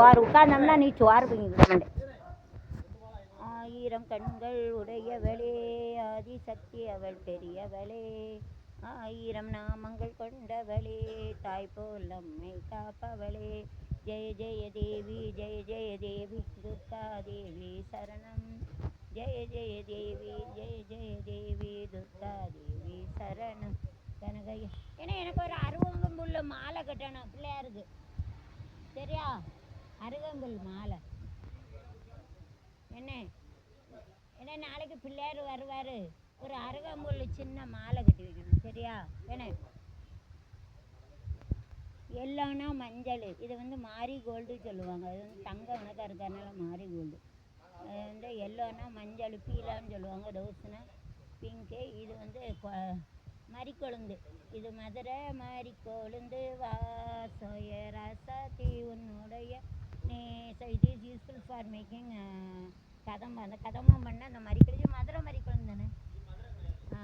சோறு உட்கார்ந்தோம்னா நீ சோறு மாட்டேன் ஆயிரம் கண்கள் உடையவளே ஆதிசக்தி அவள் பெரியவளே. ஆயிரம் நாமங்கள் கொண்டவளே தாய் போல் நம்மை காப்பவளே. ஜெய ஜெய தேவி ஜெய ஜெய தேவி துர்கா தேவி சரணம். ஜெய ஜெய தேவி ஜெய ஜெய தேவி துர்கா தேவி சரணம். கனகையா. ஏன்னா எனக்கு ஒரு அருவங்கம்புள்ள மாலை கட்டணும். பிள்ளையாருக்கு சரியா? அருகம்புல் மாலை. என்ன? ஏன்னா நாளைக்கு பிள்ளையார் வருவார்? ஒரு அருகம்புல் சின்ன மாலை கட்டி வைக்கணும். சரியா? என்ன? எல்லோனா மஞ்சள். இது வந்து மாரி கோல்டு சொல்லுவாங்க. அது வந்து தங்கம் உனக்காக இருக்கிறதுனால மாரி கோல்டு. அது வந்து எல்லோனா மஞ்சள் பீலான்னு சொல்லுவாங்க. ரோஸ்னா பிங்க்கு. இது வந்து கொ- மறிக்கொழுந்து. இது மதுரை மறிக்கொழுந்து வாசோய ரசதி உன்னுடைய நேசம் இது இஸ் யூஸ்ஃபுல் ஃபார் மேக்கிங் கதம்பம் அந்த கதம்பம் பண்ண அந்த மறிக்கொழுந்து மதுரை மறிக்கொழுந்து தானே? ஆ.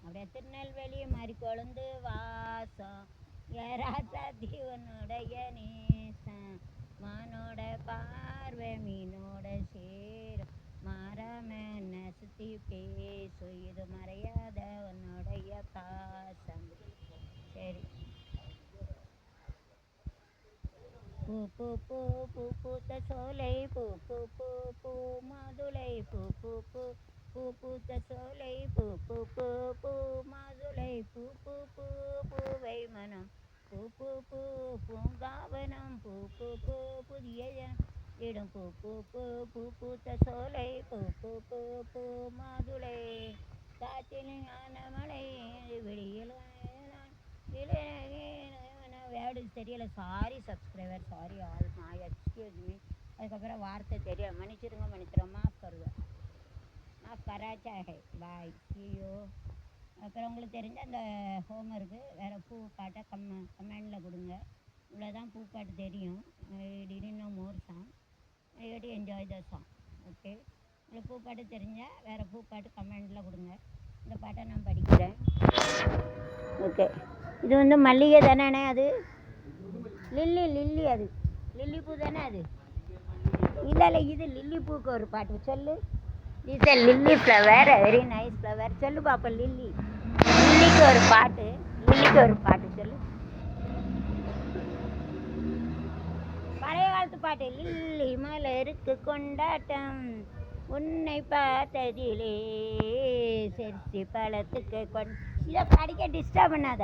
அப்படியே திருநெல்வேலி மறிக்கொழுந்து வாசம். ஏராசாத்தி உன்னுடைய நேசம். மானோட பார்வை மீனோட சேரும். மாறாம நசுத்தி பேசு இது மறையாத உன்னுடைய பாசம். சரி. பூ பூ பூ பூ பூத்த சோலை பூ பூ பூ பூ மாதுளை பூ பூ பூ பூ பூத்த சோலை பூ பூ பூ பூ மாதுளை பூ பூ பூ பூவை மனம் பூ பூ பூ பூங்காவனம் பூ பூ பூ புதிய ஜனம் இடும் பூ பூ பூ பூ பூத்த சோலை பூ பூ பூ பூ வேர்டு தெரியல. சாரி சப்ஸ்கிரைபர் சாரி ஆல் நான் எக்ஸ்கியூஸ் மீ அதுக்கப்புறம் வார்த்தை தெரியும் மன்னிச்சிருங்க மன்னிச்சிடும் மாஃப் கருவேன் மாஃப் கராச்சா. ஹே பாய் ஐயோ அப்புறம் உங்களுக்கு தெரிஞ்ச அந்த ஹோம்ஒர்க்கு வேறு பூ பாட்டை கம் கமெண்டில் கொடுங்க. இவ்வளோதான் பூ பாட்டு தெரியும். Didn't no more song I do enjoy the song okay உங்களுக்கு பூ பாட்டு தெரிஞ்சால் வேறு பூ பாட்டு கமெண்டில் கொடுங்க. இந்த பாட்டை நான் படிக்கிறேன். ஓகே இது வந்து மல்லிகை தானே அது? லில்லி லில்லி அது. லில்லி பூ தானே அது? இல்லை இல்லை இது லில்லி பூக்கு ஒரு பாட்டு. சொல்லு. Is a lily flower very nice flower சொல்லு பாப்பா லில்லி. லில்லிக்கு ஒரு பாட்டு. லில்லிக்கு ஒரு பாட்டு சொல்லு. பழைய காலத்து பாட்டு. லில்லி மலருக்கு கொண்டாட்டம். உன்னை பார்த்ததிலே செர்சி பழத்துக்கு கொண் இதை படிக்க டிஸ்டர்ப் பண்ணாத.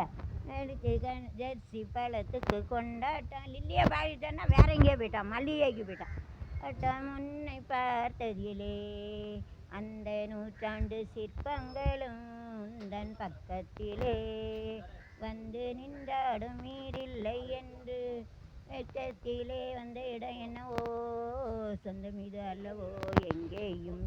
எனக்கு ஜெர்சி பழத்துக்கு கொண்டாட்டம். லில்லியை பாடிட்டான்னா வேற எங்கேயோ போயிட்டான். மல்லிகைக்கு போயிட்டான். அட்டம் உன்னை பார்த்ததிலே அந்த நூற்றாண்டு சிற்பங்களும் தன் பக்கத்திலே. வந்து நின்றாடும் மீறில்லை என்று வெச்சத்திலே வந்த இடம் என்னவோ? சொந்தம் இது அல்லவோ? எங்கேயும்